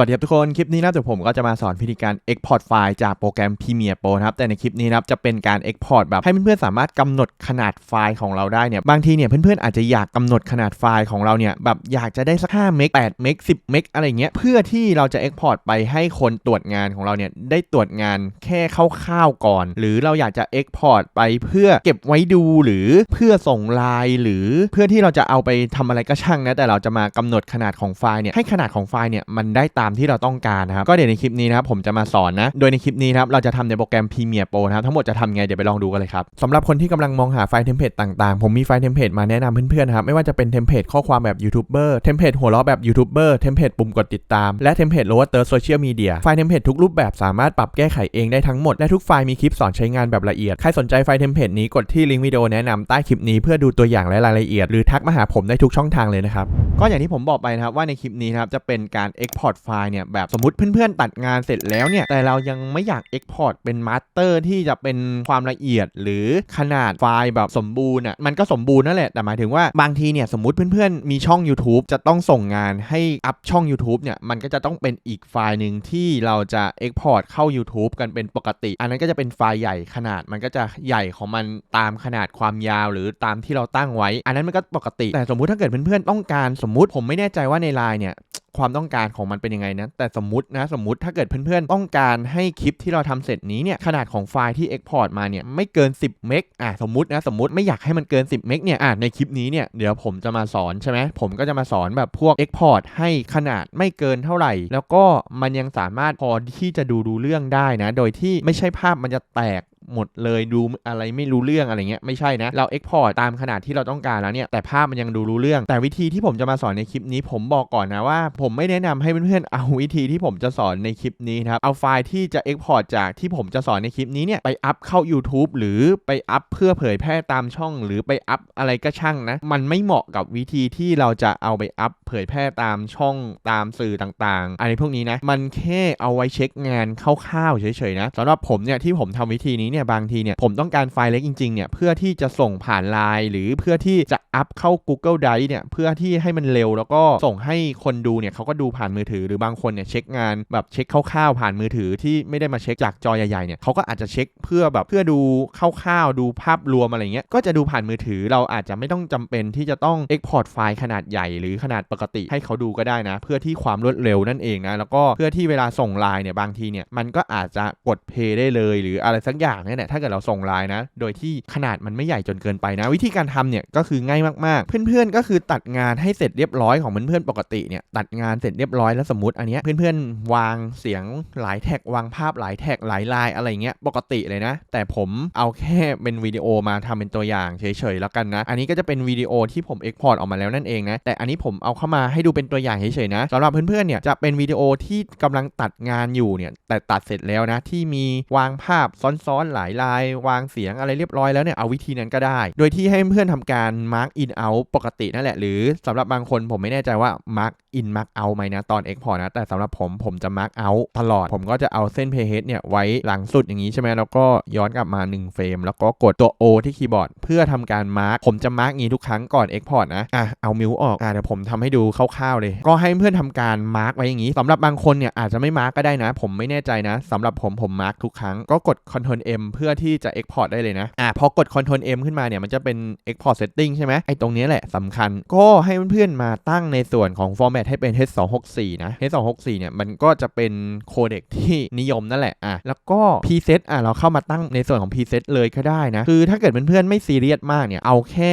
สวัสดีครับทุกคน คลิปนี้นะเดี๋ยวผมก็จะมาสอนวิธีการ Export ไฟล์จากโปรแกรม Premiere Pro นะครับ แต่ในคลิปนี้นะครับจะเป็นการ Export แบบให้เพื่อนๆสามารถกำหนดขนาดไฟล์ของเราได้เนี่ย บางทีเนี่ยเพื่อนๆอาจจะอยากกำหนดขนาดไฟล์ของเราเนี่ยแบบอยากจะได้สัก5เมก8เมก10เมกอะไรเงี้ย เพื่อที่เราจะ Export ไปให้คนตรวจงานของเราเนี่ยได้ตรวจงานแค่คร่าวๆก่อน หรือเราอยากจะ Export ไปเพื่อเก็บไว้ดูหรือเพื่อส่งไลน์หรือเพื่อที่เราจะเอาไปทำอะไรก็ช่างนะแต่เราจะมากำหนดขนาดของไฟล์เนี่ยให้ขนาดของไฟล์เนี่ยมันได้ตามที่เราต้องการนะครับก็เดี๋ยวในคลิปนี้นะครับผมจะมาสอนนะโดยในคลิปนี้ครับเราจะทำในโปรแกรม Premiere Pro นะครับทั้งหมดจะทำไงเดี๋ยวไปลองดูกันเลยครับสำหรับคนที่กำลังมองหาไฟล์เทมเพลตต่างๆ ผมมีไฟล์เทมเพลตมาแนะนำเพื่อนๆนะครับไม่ว่าจะเป็นเทมเพลตข้อความแบบยูทูบเบอร์เทมเพลตหัวเราะแบบยูทูบเบอร์เทมเพลตปุ่มกดติดตามและเทมเพลตโลว์เตอร์โซเชียลมีเดียไฟล์เทมเพลตทุกรูปแบบสามารถปรับแก้ไขเองได้ทั้งหมดและทุกไฟล์มีคลิปสอนใช้งานแบบละเอียดใครสนใจไฟล์เทมเพลตนี้กดที่ลิงก์วิดีโอแนะนำใต้คลิปนี้เพื่อดูตัวอย่างและรายละเอียดหรือทักมาหาผมได้ทุกช่องทางเลยนะครับก็อย่างที่ผมบอกไปนะครับว่าในคลิปนี้นะครับจะเป็นการ Export ไฟล์เนี่ยแบบสมมติเพื่อนๆตัดงานเสร็จแล้วเนี่ยแต่เรายังไม่อยาก Export เป็นมาสเตอร์ที่จะเป็นความละเอียดหรือขนาดไฟล์แบบสมบูรณ์อะมันก็สมบูรณ์นั่นแหละแต่หมายถึงว่าบางทีเนี่ยสมมติเพื่อนๆมีช่อง YouTube จะต้องส่งงานให้อัพช่อง YouTube เนี่ยมันก็จะต้องเป็นอีกไฟล์หนึ่งที่เราจะ Export เข้า YouTube กันเป็นปกติ อันนั้นก็จะเป็นไฟล์ใหญ่ขนาดมันก็จะใหญ่ของมันตามขนาดความยาวหรือตามที่เราตั้งไว้ อันนั้นมันก็ปกติ แต่สมมุติถ้าเกิดเพื่อนๆต้องการสมมุติผมไม่แน่ใจว่าในไลน์เนี่ยความต้องการของมันเป็นยังไงนะ แต่สมมตินะ สมมติถ้าเกิดเพื่อนๆ ต้องการให้คลิปที่เราทำเสร็จนี้เนี่ย ขนาดของไฟล์ที่ Export มาเนี่ย ไม่เกิน 10 เมก อะ สมมตินะ สมมติไม่อยากให้มันเกิน 10 เมกเนี่ย อะ ในคลิปนี้เนี่ย เดี๋ยวผมจะมาสอนใช่ไหม ผมก็จะมาสอนแบบพวก Export ให้ขนาดไม่เกินเท่าไหร่ แล้วก็มันยังสามารถพอที่จะดูดูเรื่องได้นะ โดยที่ไม่ใช่ภาพมันจะแตก หมดเลยดูอะไรไม่รู้เรื่องอะไรเงี้ยไม่ใช่นะเรา Export ตตามขนาดที่เราต้องการแล้วเนี่ยแต่ภาพมันยังดูรู้เรื่อง แต่วิธีที่ผมจะมาสอนในคลิปนี้ ผมบอกก่อนนะว่า ผมไม่แนะนำให้เพื่อนๆเอาวิธีที่ผมจะสอนในคลิปนี้นะครับเอาไฟล์ที่จะ Export จากที่ผมจะสอนในคลิปนี้เนี่ยไปอัพเข้า YouTube หรือไปอัพเพื่อเผยแพร่ตามช่อง หรือไปอัพอะไรก็ช่างนะมันไม่เหมาะกับวิธีที่เราจะเอาไปอัพเผยแพร่ตามช่องตามสื่อต่างๆอะไรพวกนี้นะมันแค่เอาไว้เช็คงานคร่าวๆเฉยๆนะสำหรับผมเนี่ยที่ผมทำวิธีนี้เนี่ยบางทีเนี่ยผมต้องการไฟล์เล็กจริงๆเนี่ยเพื่อที่จะส่งผ่านไลน์หรือเพื่อที่จะอัพเข้า Google Drive เนี่ยเพื่อที่ให้มันเร็วแล้วก็ส่งให้คนดูเนี่ยเขาก็ดูผ่านมือถือ หรือบางคนเนี่ยเช็คงานแบบเช็คคร่าวๆผ่านมือถือที่ไม่ได้มาเช็คจากจอใหญ่ๆเนี่ยเขาก็อาจจะเช็คเพื่อแบบเพื่อดูคร่าวๆดูภาพรวมอะไรเงี้ยก็จะดูผ่านมือถือเราอาจจะไม่ต้องจำเป็นที่จะต้อง Export ไฟล์ขนาดใหญ่หรือขนาดปกติให้เขาดูก็ได้นะ เพื่อที่ความรวดเร็วนั่นเองนะแล้วก็เพื่อที่เวลาส่งไลน์เนี่ยบางทีเนี่ยมันก็อาจจะกดเพย์ได้เลย หรืออะไรสักอย่างเนี่ยแหละถ้าเกิดเราส่งไลน์นะ โดยที่ขนาดมันไม่ใหญ่จนเกินไปนะ วิธีการทำเนี่ยก็คือง่ายมากๆ เพื่อนๆก็คือตัดงานให้เสร็จเรียบร้อยของเพื่อนๆปกติเนี่ยตัดงานเสร็จเรียบร้อยแล้วสมมติอันเนี้ยเพื่อนๆวางเสียงหลายแท็กวางภาพหลายแท็กหลายลายอะไรเงี้ยปกติเลยนะ แต่ผมเอาแค่เป็นวิดีโอมาทำเป็นตัวอย่างเฉยๆแล้วกันนะ อันนี้ก็จะเป็นวิดีโอที่ผมเอ็กพอร์ตออกมาแล้วนั่นเองนะแต่อันนี้ผมเอาเข้ามาให้ดูเป็นตัวอย่างเฉยๆนะสำหรับเพื่อนๆเนี่ยจะเป็นวิดีโอที่กำลังตัดงานอยู่เนี่ยแต่ตัดเสร็จแล้วนะที่มีวางภาพซ้อนๆหลายลายวางเสียงอะไรเรียบร้อยแล้วเนี่ยเอาวิธีนั้นก็ได้ โดยที่ให้เพื่อนๆทำการ mark in out ปกตินั่นแหละ หรือสำหรับบางคนผมไม่แน่ใจว่า mark in mark out ไหมนะ ตอน export นะ แต่สำหรับผมผมจะ mark out ตลอด ผมก็จะเอาเส้น playhead เนี่ย ไว้หลังสุดอย่างนี้ใช่ไหมแล้วก็ย้อนกลับมา 1 เฟรม แล้วก็กดตัว O ที่คีย์บอร์ด เพื่อทำการ mark ผมจะ mark งี้ทุกครั้งก่อน export นะ อะ เอามิวออก อะเดี๋ยวผมทำให้ดูคร่าวๆเลย ก็ให้เพื่อนทำการ mark ไว้อย่างนี้สำหรับบางคนเนี่ยอาจจะไม่ mark ก็ได้นะ ผมไม่แน่ใจนะสำหรับผมผม mark ทุกครั้งก็กด Ctrl M เพื่อที่จะ export ได้เลยนะอะพอกด Ctrl M ขึ้นมาเนี่ยมันจะเป็น export setting ใช่ไหมไอ้ตรงนี้แหละสำคัญ ก็ให้เพื่อนๆมาตั้งในส่วนของ format ให้เป็น H264 นะ H264 เนี่ยมันก็จะเป็นโคเด็กที่นิยมนั่นแหละอะแล้วก็ preset อะเราเข้ามาตั้งในส่วนของ preset เลยก็ได้นะ คือถ้าเกิดเพื่อนๆไม่ซีเรียสมากเนี่ย เอาแค่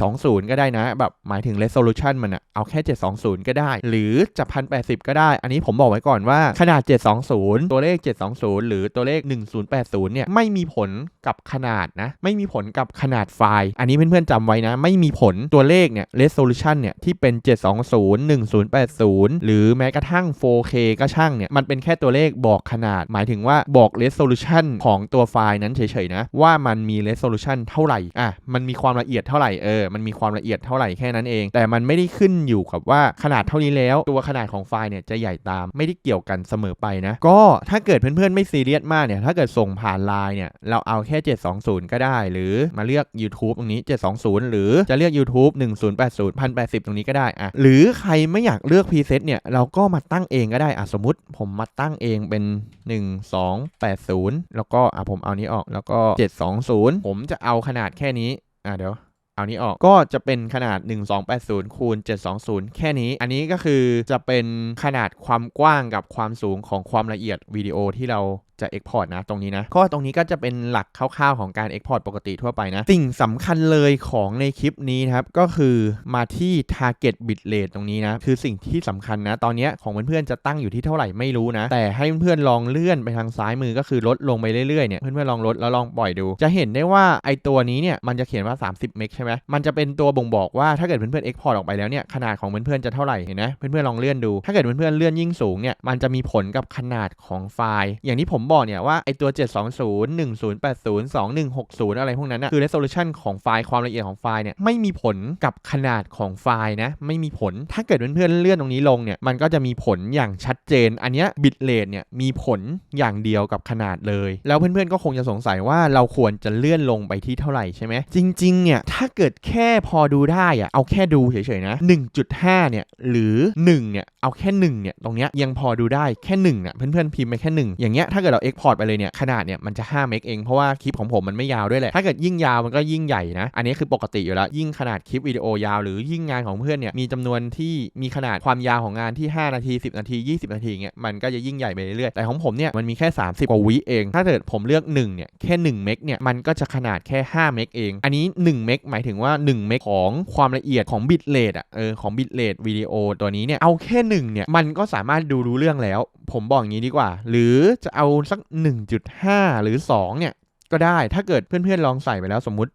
720 ก็ได้นะ แบบหมายถึง resolution มันอะเอาแค่ 720 ก็ได้ หรือจะ 1080 ก็ได้ อันนี้ผมบอกไว้ก่อนว่าขนาด 720 ตัวเลข 720 หรือตัวเลข 1080 เนี่ยไม่มีผลกับขนาดนะ ไม่มีผลกับขนาดไฟล์ อันนี้เพื่อนๆจำไว้นะ ไม่มีผลตัวเลขเนี่ย resolution เนี่ยที่เป็น 720 1080 หรือแม้กระทั่ง 4K ก็ช่างเนี่ย มันเป็นแค่ตัวเลขบอกขนาด หมายถึงว่าบอก resolution ของตัวไฟล์นั้นเฉยๆนะ ว่ามันมี resolution เท่าไหร่ อะ มันมีความละเอียดเท่าไหร่ เออ มันมีความละเอียดเท่าไหร่แค่นั้นเอง แต่มันไม่ได้ขึ้นอยู่กับว่าขนาดเท่านี้แล้ว ตัวขนาดของไฟล์เนี่ยจะใหญ่ตาม ไม่ได้เกี่ยวกันเสมอไปนะ ก็ถ้าเกิดเพื่อนๆไม่ซีเรียสมากเนี่ย ถ้าเกิดส่งผ่านไลน์เนี่ย เราเอาแค่ 720 ก็ได้ หรือมาเลือก YouTube ตรงนี้ 720 หรือจะเลือก YouTube 1080 1080 ตรงนี้ก็ได้ อะ หรือใครไม่อยากากเลือกพรีเซตเนี่ย เราก็มาตั้งเองก็ได้อะสมมติผมมาตั้งเองเป็น 1 2 8 0 แล้วก็อะผมเอานี้ออกแล้วก็ 720 ผมจะเอาขนาดแค่นี้ อะเดี๋ยว เอานี้ออกก็จะเป็นขนาด 1280คูณ720 แค่นี้ อันนี้ก็คือจะเป็นขนาดความกว้างกับความสูงของความละเอียดวิดีโอที่เราจะ Export นะตรงนี้นะก็ตรงนี้ก็จะเป็นหลักคร่าวๆของการ Export ปกติทั่วไปนะ สิ่งสำคัญเลยของในคลิปนี้นะครับ ก็คือมาที่ Target Bit Rate ตรงนี้นะ คือสิ่งที่สำคัญนะ ตอนนี้ของเพื่อนๆจะตั้งอยู่ที่เท่าไหร่ไม่รู้นะ แต่ให้เพื่อนๆลองเลื่อนไปทางซ้ายมือก็คือลดลงไปเรื่อยๆเนี่ยเพื่อนๆลองลดแล้วลองปล่อยดู จะเห็นได้ว่าไอตัวนี้เนี่ยมันจะเขียนว่า 30 เมกใช่ไหมมันจะเป็นตัวบ่งบอกว่าถ้าเกิดเพื่อนๆ Export ออกไปแล้วเนี่ยขนาดของเพื่อนๆจะเท่าไหร่เห็นไหมเพื่อนๆลองเลื่อนดู ถ้าเกิดเพื่อนๆเลื่อนยิ่งสูงเนี่ยมันจะมีผลกับขนาดของไฟล์ อย่างที่ผมบอกเนี่ยว่าไอตัว 720 1080 2160 อะไรพวกนั้นนะคือ resolution ของไฟล์ความละเอียดของไฟล์เนี่ยไม่มีผลกับขนาดของไฟล์นะไม่มีผลถ้าเกิดเพื่อนๆเลื่อนตรงนี้ลงเนี่ยมันก็จะมีผลอย่างชัดเจน อันนี้ย bit rate เนี่ยมีผลอย่างเดียวกับขนาดเลย แล้วเพื่อนๆก็คงจะสงสัยว่าเราควรจะเลื่อนลงไปที่เท่าไหร่ใช่ไหมจริงๆเนี่ยถ้าเกิดแค่พอดูได้อะเอาแค่ดูเฉยๆนะ 1.5 เนี่ย หรือ 1 เนี่ย เอาแค่ 1 เนี่ย ตรงเนี้ยยังพอดูได้แค่1เนี่ยเพื่อนๆพิมพ์ไปแค่ 1 อย่างเงี้ยถ้าเกิดเรา export ไปเลยเนี่ยขนาดเนี่ยมันจะ5เมกเองเพราะว่าคลิปของผมมันไม่ยาวด้วยแหละถ้าเกิดยิ่งยาวมันก็ยิ่งใหญ่นะ อันนี้คือปกติอยู่แล้วยิ่งขนาดคลิปวิดีโอยาว หรือยิ่งงานของเพื่อนเนี่ยมีจำนวนที่มีขนาดความยาวของงานที่ 5 นาที 10 นาที 20 นาทีเงี้ยมันก็จะยิ่งใหญ่ไปเรื่อยๆแต่ของผมเนี่ยมันมีแค่ 30 กว่าวิเอง ถ้าเกิดผมเลือก1เนี่ยแค่1เมกเนี่ยมันก็จะขนาดแค่5เมกเอง อันนี้1เมกหมายถึงว่า1เมกของความละเอียดของบิตเรทอะเออของบิตเรทวิดีโอตัวนี้เนี่ยเอาแค่1เนี่ยมันก็สามารถดูรู้เรื่องแล้ว ผมบอกอย่างนี้ดีกว่า หรือจะเอาสัก 1.5 หรือ 2 เนี่ยก็ได้ถ้าเกิดเพื่อนๆลองใส่ไปแล้วสมมุติ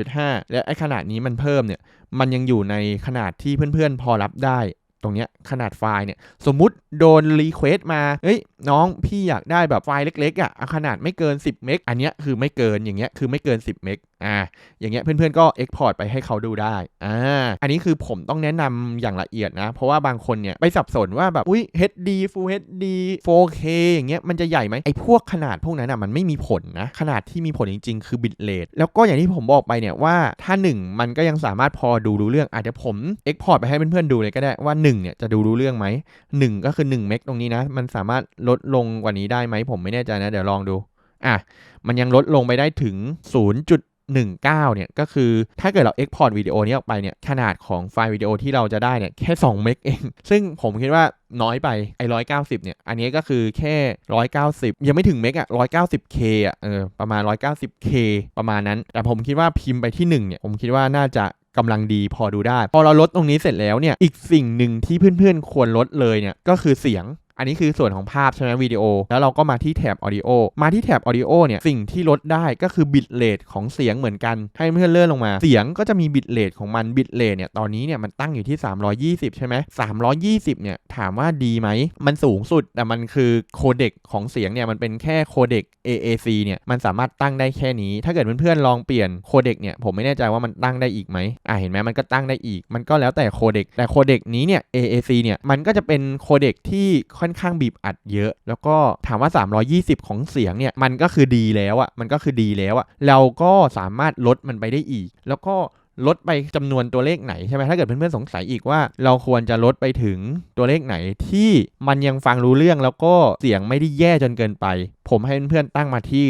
1.5 และไอ้ขนาดนี้มันเพิ่มเนี่ยมันยังอยู่ในขนาดที่เพื่อนๆพอรับได้ ตรงเนี้ยขนาดไฟล์เนี่ยสมมุติโดนรีเควสมาเฮ้ยน้องพี่อยากได้แบบไฟล์เล็กๆอะขนาดไม่เกิน 10 เมกอันเนี้ยคือไม่เกินอย่างเงี้ยคือไม่เกิน 10 เมกอ่าอย่างเงี้ยเพื่อนๆก็ Export ไปให้เขาดูได้อ่าอันนี้คือผมต้องแนะนำอย่างละเอียดนะ เพราะว่าบางคนเนี่ยไปสับสนว่าแบบอุ้ย HD Full HD 4K อย่างเงี้ยมันจะใหญ่ไหมไอ้พวกขนาดพวกนั้นอะมันไม่มีผลนะ ขนาดที่มีผลจริง ๆ คือบิตเรทแล้วก็อย่างที่ผมบอกไปเนี่ยว่าถ้า 1 มันก็ยังสามารถพอดูรู้เรื่องอาจจะผม Export ไปให้เพื่อนๆดูเลยก็ได้ว่า1เนี่ยจะดูรู้เรื่องไหม1ก็คือ1เมกตรงนี้นะมันสามารถลดลงกว่านี้ได้ไหมผมไม่แน่ใจนะ เดี๋ยวลองดู อะ มันยังลดลงไปได้ถึง 0.19 เนี่ย ก็คือถ้าเกิดเรา Export วิดีโอนี้ออกไปเนี่ย ขนาดของไฟล์วิดีโอที่เราจะได้เนี่ย แค่2เมกเอง ซึ่งผมคิดว่าน้อยไปไอ้190เนี่ย อันนี้ก็คือแค่190ยังไม่ถึงเมกอะ 190k อะเออประมาณ 190k ประมาณนั้น แต่ผมคิดว่าพิมพ์ไปที่1เนี่ย ผมคิดว่าน่าจะกำลังดีพอดูได้ พอเราลดตรงนี้เสร็จแล้วเนี่ย อีกสิ่งหนึ่งที่เพื่อนๆควรลดเลยเนี่ย ก็คือเสียง อันนี้คือส่วนของภาพใช่ไหมวิดีโอ แล้วเราก็มาที่แถบ Audio มาที่แถบ Audio เนี่ยสิ่งที่ลดได้ก็คือบิตเรทของเสียงเหมือนกันให้เพื่อนเลื่อนลงมา เสียงก็จะมีบิตเรทของมันบิตเรทเนี่ยตอนนี้เนี่ยมันตั้งอยู่ที่ 320 ใช่ไหม320 เนี่ยถามว่าดีไหมมันสูงสุดแต่มันคือโคเด็กของเสียงเนี่ยมันเป็นแค่โคเด็ก AAC เนี่ยมันสามารถตั้งได้แค่นี้ ถ้าเกิดเพื่อนๆลองเปลี่ยนโคเด็กเนี่ยผมไม่แน่ใจว่ามันตั้งได้อีกไหมอ่าเห็นไหมมันก็ตั้งได้อีก มันก็แล้วแต่โคเด็กแต่โคเด็กนี้เนี่ย AAC เนี่ยมันก็จะเป็นโคเด็กที่ค่่อนข้างบีบอัดเยอะ แล้วก็ถามว่า 320 ของเสียงเนี่ยมันก็คือดีแล้วอะ่ะมันก็คือดีแล้วอะ่ะเราก็สามารถลดมันไปได้อีก แล้วก็ลดไปจำนวนตัวเลขไหนใช่ไหมถ้าเกิดเพื่อนๆสงสัยอีกว่า เราควรจะลดไปถึงตัวเลขไหนที่มันยังฟังรู้เรื่องแล้วก็เสียงไม่ได้แย่จนเกินไป ผมให้เพื่อนๆตั้งมาที่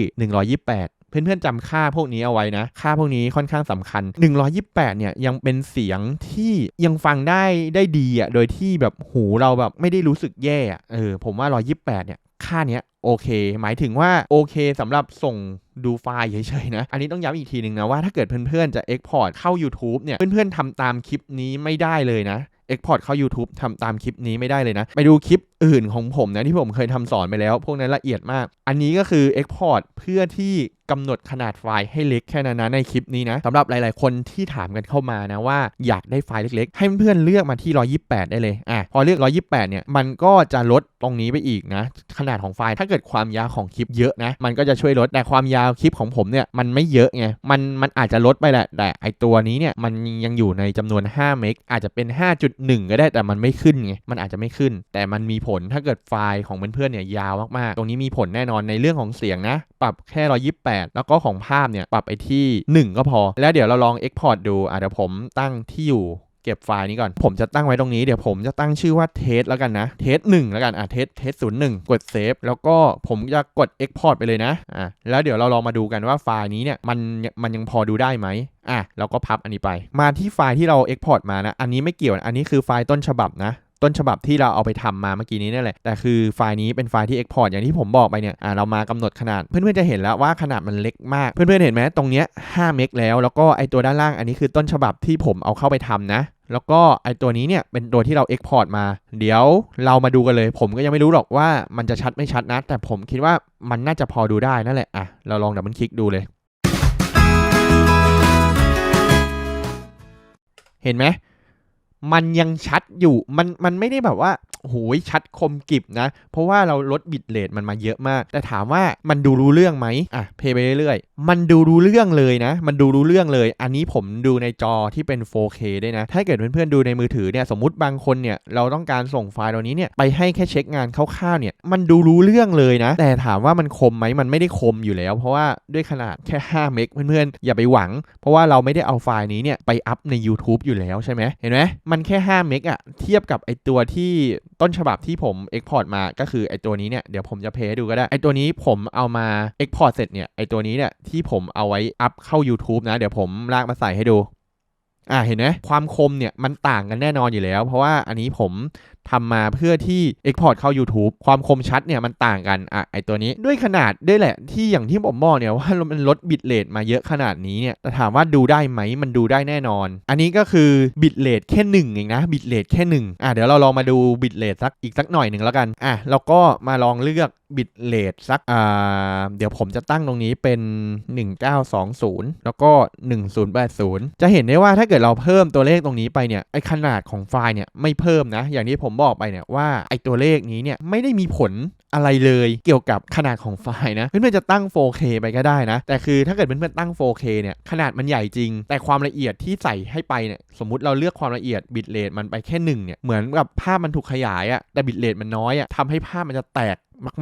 128 เพื่อนๆจำค่าพวกนี้เอาไว้นะ ค่าพวกนี้ค่อนข้างสำคัญ 128 เนี่ยยังเป็นเสียงที่ยังฟังได้ได้ดีอะโดยที่แบบหูเราแบบไม่ได้รู้สึกแย่อะเออผมว่า 128 เนี่ยค่าเนี้ยโอเค หมายถึงว่าโอเคสำหรับส่งดูไฟล์เฉยๆนะ อันนี้ต้องย้ำอีกทีหนึ่งนะว่าถ้าเกิดเพื่อนๆจะ Export เข้า YouTube เนี่ยเพื่อนๆทำตามคลิปนี้ไม่ได้เลยนะ Export เข้า YouTube ทำตามคลิปนี้ไม่ได้เลยนะ ไปดูคลิปอื่นของผมนะที่ผมเคยทำสอนไปแล้ว พวกนั้นละเอียดมาก อันนี้ก็คือ Export เพื่อที่กำหนดขนาดไฟล์ให้เล็กแค่นั้นนะในคลิปนี้นะสำหรับหลาย ๆ คนที่ถามกันเข้ามานะว่าอยากได้ไฟล์เล็ก ๆ ให้เพื่อนเลือกมาที่ 128 ได้เลยอะพอเลือก 128 เนี่ยมันก็จะลดตรงนี้ไปอีกนะ ขนาดของไฟล์ถ้าเกิดความยาวของคลิปเยอะนะ มันก็จะช่วยลดแต่ความยาวคลิปของผมเนี่ยมันไม่เยอะไงมันมันอาจจะลดไปแหละแต่ไอตัวนี้เนี่ยมันยังอยู่ในจำนวน5เมกอาจจะเป็น 5.1หนึ่งก็ได้แต่มันไม่ขึ้นไงมันอาจจะไม่ขึ้น แต่มันมีผลถ้าเกิดไฟล์ของเพื่อนๆเนี่ยยาวมากๆ ตรงนี้มีผลแน่นอนในเรื่องของเสียงนะ ปรับแค่ 128 แล้วก็ของภาพเนี่ยปรับไปที่ 1 ก็พอ แล้วเดี๋ยวเราลอง Export ดูอาจจะผมตั้งที่อยู่ เก็บไฟล์นี้ก่อน ผมจะตั้งไว้ตรงนี้เดี๋ยวผมจะตั้งชื่อว่าเทสแล้วกันนะ เทสหนึ่งแล้วกัน อะ เทส เทสศูนย์หนึ่งกดเซฟ แล้วก็ผมจะกด Export ไปเลยนะ อะ แล้วเดี๋ยวเราลองมาดูกันว่าไฟล์นี้เนี่ย มัน มันยังพอดูได้ไหมอะ เราก็พับอันนี้ไป มาที่ไฟล์ที่เรา Export มานะ อันนี้ไม่เกี่ยว อันนี้คือไฟล์ต้นฉบับนะ ต้นฉบับที่เราเอาไปทำมาเมื่อกี้นี้นี่แหละ แต่คือไฟล์นี้เป็นไฟล์ที่ Export อย่างที่ผมบอกไปเนี่ยอ่าเรามากำหนดขนาด เพื่อนๆจะเห็นแล้วว่าขนาดมันเล็กมาก เพื่อนๆเห็นไหมตรงเนี้ย5เมกแล้ว แล้วก็ไอตัวด้านล่างอันนี้คือต้นฉบับที่ผมเอาเข้าไปทำนะแล้วก็ไอตัวนี้เนี่ยเป็นตัวที่เรา Export มา เดี๋ยวเรามาดูกันเลย ผมก็ยังไม่รู้หรอกว่ามันจะชัดไม่ชัดนะ แต่ผมคิดว่ามันน่าจะพอดูได้นั่นแหละอะเราลองดับเบิลคลิกดูเลย เห็นไหม มันยังชัดอยู่มันมันไม่ได้แบบว่า โหยชัดคมกริบนะ เพราะว่าเราลดบิตเรทมันมาเยอะมาก แต่ถามว่ามันดูรู้เรื่องไหมอะเพย์ไปเรื่อยๆ มันดูรู้เรื่องเลยนะ มันดูรู้เรื่องเลย อันนี้ผมดูในจอที่เป็น 4K ด้วยนะ ถ้าเกิดเพื่อนๆดูในมือถือเนี่ยสมมติบางคนเนี่ยเราต้องการส่งไฟล์ตัวนี้เนี่ยไปให้แค่เช็คงานคร่าวๆเนี่ยมันดูรู้เรื่องเลยนะ แต่ถามว่ามันคมไหมมันไม่ได้คมอยู่แล้ว เพราะว่าด้วยขนาดแค่ 5 เมกเพื่อนๆอย่าไปหวัง เพราะว่าเราไม่ได้เอาไฟล์นี้เนี่ยไปอัพใน YouTube อยู่แล้วใช่ไหมเห็นไหมมันแค่ 5 เมกอะเทียบกับไอตัวที่ต้นฉบับที่ผม Export มาก็คือไอตัวนี้เนี่ยเดี๋ยวผมจะเพย์ดูก็ได้ไอตัวนี้ผมเอามา Export เสร็จเนี่ยไอตัวนี้เนี่ยที่ผมเอาไว้อัพเข้า YouTube นะ เดี๋ยวผมลากมาใส่ให้ดูอ่าเห็นไหมความคมเนี่ยมันต่างกันแน่นอนอยู่แล้ว เพราะว่าอันนี้ผม ทำมาเพื่อที่ Export เข้า YouTube ความคมชัดเนี่ยมันต่างกันอะไอตัวนี้ด้วยขนาดด้วยแหละที่อย่างที่ผมบอกเนี่ยว่ามันลดบิตเรทมาเยอะขนาดนี้เนี่ยแต่ถามว่าดูได้ไหมมันดูได้แน่นอน อันนี้ก็คือบิตเรทแค่หนึ่งเองนะบิตเรทแค่หนึ่งอะเดี๋ยวเราลองมาดูบิตเรทสักอีกสักหน่อยหนึ่งแล้วกันอะเราก็มาลองเลือกบิตเรทสักอ่าเดี๋ยวผมจะตั้งตรงนี้เป็น 1920 แล้วก็ 1080 จะเห็นได้ว่าถ้าเกิดเราเพิ่มตัวเลขตรงนี้ไปเนี่ยไอขนาดของไฟล์เนี่ยไม่เพิ่มนะ อย่างที่ผมบอกไปเนี่ยว่าไอตัวเลขนี้เนี่ยไม่ได้มีผลอะไรเลยเกี่ยวกับขนาดของไฟล์นะเพื่อนๆจะตั้ง 4K ไปก็ได้นะ แต่คือถ้าเกิดเพื่อนๆตั้ง 4K เนี่ยขนาดมันใหญ่จริง แต่ความละเอียดที่ใส่ให้ไปเนี่ยสมมติเราเลือกความละเอียดบิตเรทมันไปแค่หนึ่งเนี่ยเหมือนกับภาพมันถูกขยายอะแต่บิตเรทมันน้อยอะทำให้ภาพมันจะแตก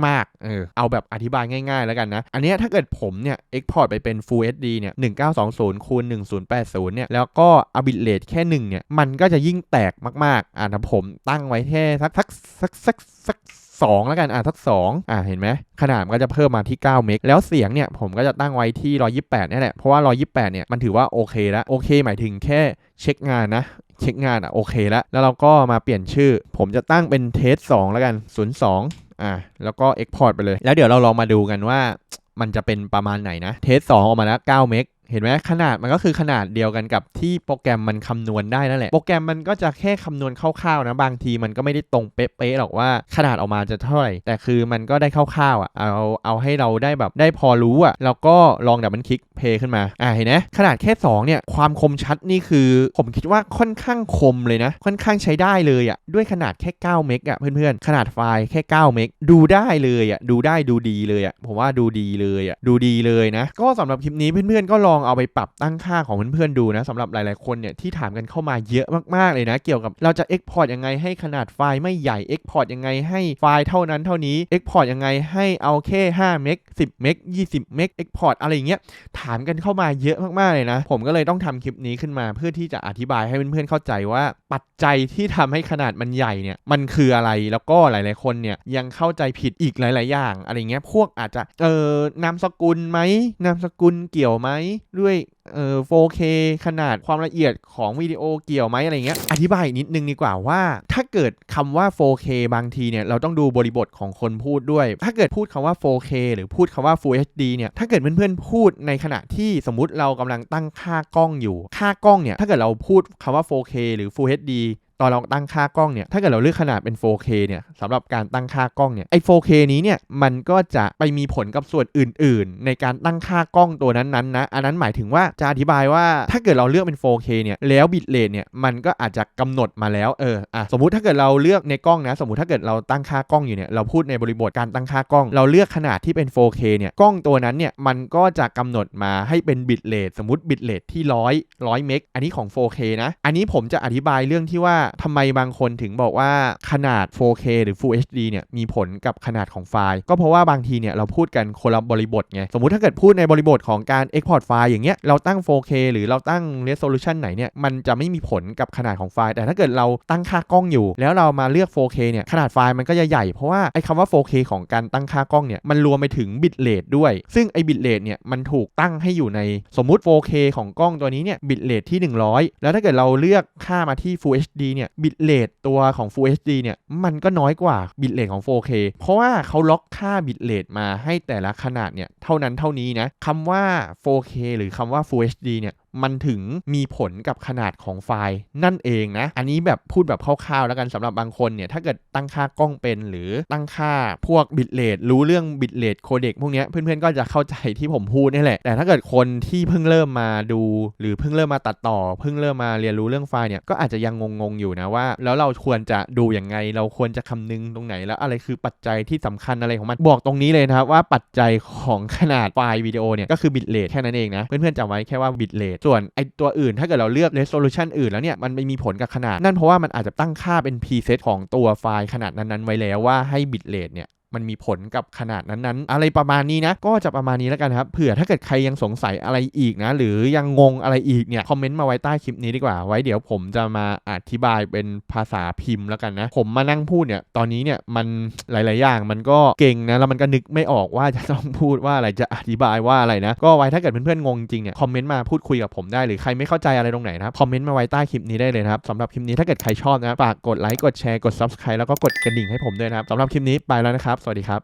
มากๆ เออ เอาแบบอธิบายง่ายๆ แล้วกันนะ อันนี้ถ้าเกิดผมเนี่ย export ไปเป็น Full HD เนี่ย 1920คูณ1080 เนี่ย แล้วก็เอาบิตเรทแค่ 1 เนี่ย มันก็จะยิ่งแตกมากๆ อ่าถ้าผมตั้งไว้แค่สักสักสักสักสักสองแล้วกัน อะสักสองอะเห็นไหมขนาดมันก็จะเพิ่มมาที่ 9 เมก แล้วเสียงเนี่ย ผมก็จะตั้งไว้ที่ 128นี่แหละ เพราะว่า 128 เนี่ย มันถือว่าโอเคแล้ว โอเค หมายถึงแค่เช็คงานนะ เช็คงานอะโอเคแล้ว แล้วเราก็มาเปลี่ยนชื่อ ผมจะตั้งเป็นเทส2แล้วกัน 02 อะแล้วก็ Export ไปเลย แล้วเดี๋ยวเราลองมาดูกันว่ามันจะเป็นประมาณไหนนะ เทส2ออกมาแล้ว9เมก เห็นไหมขนาดมันก็คือขนาดเดียวกันกับที่โปรแกรมมันคำนวณได้นั่นแหละ โปรแกรมมันก็จะแค่คำนวณคร่าวๆนะบางทีมันก็ไม่ได้ตรงเป๊ะๆหรอกว่าขนาดออกมาจะเท่าไหร่ แต่คือมันก็ได้คร่าวๆอะเอาเอาให้เราได้แบบได้พอรู้อะแล้วก็ลองดับมันคลิกเพย์ขึ้นมาอ่าเห็นไหมขนาดแค่2เนี่ยความคมชัดนี่คือ ผมคิดว่าค่อนข้างคมเลยนะ ค่อนข้างใช้ได้เลยอะด้วยขนาดแค่9เมกอะเพื่อนๆขนาดไฟล์แค่9เมกดูได้เลยอะดูได้ดูดีเลยอะผมว่าดูดีเลยอะดูดีเลยนะ ก็สำหรับคลิปนี้เพื่อนๆก็ลองเอาไปปรับตั้งค่าของเพื่อนๆดูนะสำหรับหลายๆคนเนี่ยที่ถามกันเข้ามาเยอะมากๆเลยนะ เกี่ยวกับเราจะ Export ยังไงให้ขนาดไฟล์ไม่ใหญ่ Export ยังไงให้ไฟล์เท่านั้นเท่านี้ Export ยังไงให้เอาแค่5เมก10เมก20เมก Export อะไรอย่างเงี้ยถามกันเข้ามาเยอะมากๆเลยนะ ผมก็เลยต้องทำคลิปนี้ขึ้นมาเพื่อที่จะอธิบายให้เพื่อนๆเข้าใจว่าปัจจัยที่ทำให้ขนาดมันใหญ่เนี่ยมันคืออะไรแล้วก็หลายๆคนเนี่ยยังเข้าใจผิดอีกหลาย ๆ อย่างอะไรเงี้ยพวกอาจจะเออนามสกุลไหมนามสกุลเกี่ยวไหมด้วยเอ่อ 4K ขนาดความละเอียดของวิดีโอเกี่ยวไหมอะไรเงี้ย อธิบายนิดนึงดีกว่าว่า ถ้าเกิดคำว่า 4K บางทีเนี่ยเราต้องดูบริบทของคนพูดด้วย ถ้าเกิดพูดคำว่า 4K หรือพูดคำว่า Full HD เนี่ย ถ้าเกิดเพื่อนๆพูดในขณะที่สมมุติเรากำลังตั้งค่ากล้องอยู่ ค่ากล้องเนี่ย ถ้าเกิดเราพูดคำว่า 4K หรือ Full HD ตอนเราตั้งค่ากล้องเนี่ย ถ้าเกิดเราเลือกขนาดเป็น 4K เนี่ยสำหรับการตั้งค่ากล้องเนี่ย ไอ้ 4K นี้เนี่ย มันก็จะไปมีผลกับส่วนอื่น ๆ ในการตั้งค่ากล้องตัวนั้นๆนะอันนั้นหมายถึงว่าจะอธิบายว่าถ้าเกิดเราเลือกเป็น 4K เนี่ย แล้วบิตเรทเนี่ย มันก็อาจจะกำหนดมาแล้ว เออ อะ สมมุติถ้าเกิดเราเลือกในกล้องนะ สมมุติถ้าเกิดเราตั้งค่ากล้องอยู่เนี่ย เราพูดในบริบทการตั้งค่ากล้อง เราเลือกขนาดที่เป็น 4K เนี่ย กล้องตัวนั้นเนี่ย มันก็จะกำหนดมาให้เป็นบิตเรทสมมติบิตเรทที่100 100เมกอันนี้ของ 4K นะ อันนี้ผมจะอธิบายเรื่องที่ว่าทำไมบางคนถึงบอกว่าขนาด 4K หรือ Full HD เนี่ยมีผลกับขนาดของไฟล์ ก็เพราะว่าบางทีเนี่ยเราพูดกันคนละบริบทไง สมมุติถ้าเกิดพูดในบริบทของการ Export ไฟล์อย่างเงี้ยเราตั้ง 4K หรือเราตั้ง Resolution ไหนเนี่ยมันจะไม่มีผลกับขนาดของไฟล์ แต่ถ้าเกิดเราตั้งค่ากล้องอยู่ แล้วเรามาเลือก 4K เนี่ยขนาดไฟล์มันก็จะใหญ่เพราะว่าไอ้คำว่า 4K ของการตั้งค่ากล้องเนี่ยมันรวมไปถึงบิตเรทด้วย ซึ่งไอ้บิตเรทเนี่ยมันถูกตั้งให้อยู่ในสมมุติ 4K ของกล้องตัวนี้เนี่ยบิตเรทที่ 100 แล้วถ้าเกิดเราเลือกค่ามาที่ Full HD เนี่ยบิตเรทตัวของ Full HD เนี่ยมันก็น้อยกว่าบิตเรทของ 4K เพราะว่าเขาล็อกค่าบิตเรทมาให้แต่ละขนาดเนี่ยเท่านั้นเท่านี้นะคำว่า 4K หรือคำว่า Full HD เนี่ย มันถึงมีผลกับขนาดของไฟล์นั่นเองนะ อันนี้แบบพูดแบบคร่าวๆแล้วกันสำหรับบางคนเนี่ย ถ้าเกิดตั้งค่ากล้องเป็นหรือตั้งค่าพวกบิตเรทรู้เรื่องบิตเรทโคเดกพวกนี้เพื่อนๆก็จะเข้าใจที่ผมพูดนี่แหละ แต่ถ้าเกิดคนที่เพิ่งเริ่มมาดู หรือเพิ่งเริ่มมาตัดต่อ เพิ่งเริ่มมาเรียนรู้เรื่องไฟล์เนี่ยก็อาจจะยังงงๆอยู่นะว่า แล้วเราควรจะดูอย่างไง เราควรจะคำนึงตรงไหนแล้วอะไรคือปัจจัยที่สำคัญอะไรของมันบอกตรงนี้เลยนะครับว่าปัจจัยของขนาดไฟล์วิดีโอเนี่ยก็คือบิตเรทแค่นั้นเองนะเพื่อนๆจำไว้แค่ว่าบิตเรทส่วนไอตัวอื่นถ้าเกิดเราเลือก resolution อื่นแล้วเนี่ยมันไม่มีผลกับขนาด นั่นเพราะว่ามันอาจจะตั้งค่าเป็น preset ของตัวไฟล์ขนาดนั้นๆไว้แล้วว่าให้บิตเรทเนี่ย มันมีผลกับขนาดนั้นๆ อะไรประมาณนี้นะ ก็จะประมาณนี้แล้วกันครับ เผื่อถ้าเกิดใครยังสงสัยอะไรอีกนะ หรือยังงงอะไรอีกเนี่ย คอมเมนต์มาไว้ใต้คลิปนี้ดีกว่า ไว้เดี๋ยวผมจะมาอธิบายเป็นภาษาพิมพ์แล้วกันนะ ผมมานั่งพูดเนี่ย ตอนนี้เนี่ยมันหลาย ๆ อย่างมันก็เก่งนะ แล้วมันก็นึกไม่ออกว่าจะต้องพูดว่าอะไร จะอธิบายว่าอะไรนะ ก็ไว้ถ้าเกิดเพื่อน ๆ งงจริงเนี่ย คอมเมนต์มาพูดคุยกับผมได้ หรือใครไม่เข้าใจอะไรตรงไหนนะ คอมเมนต์มาไว้ใต้คลิปนี้ได้เลยนะครับสำหรับคลิปนี้ถ้าเกิดใครชอบนะฝากกดไลค์ กดแชร์ กด subscribe แล้วก็กดกระดิ่งให้ผมด้วยนะครับสำหรับคลิปนี้ไปแล้วนะครับสวัสดีครับ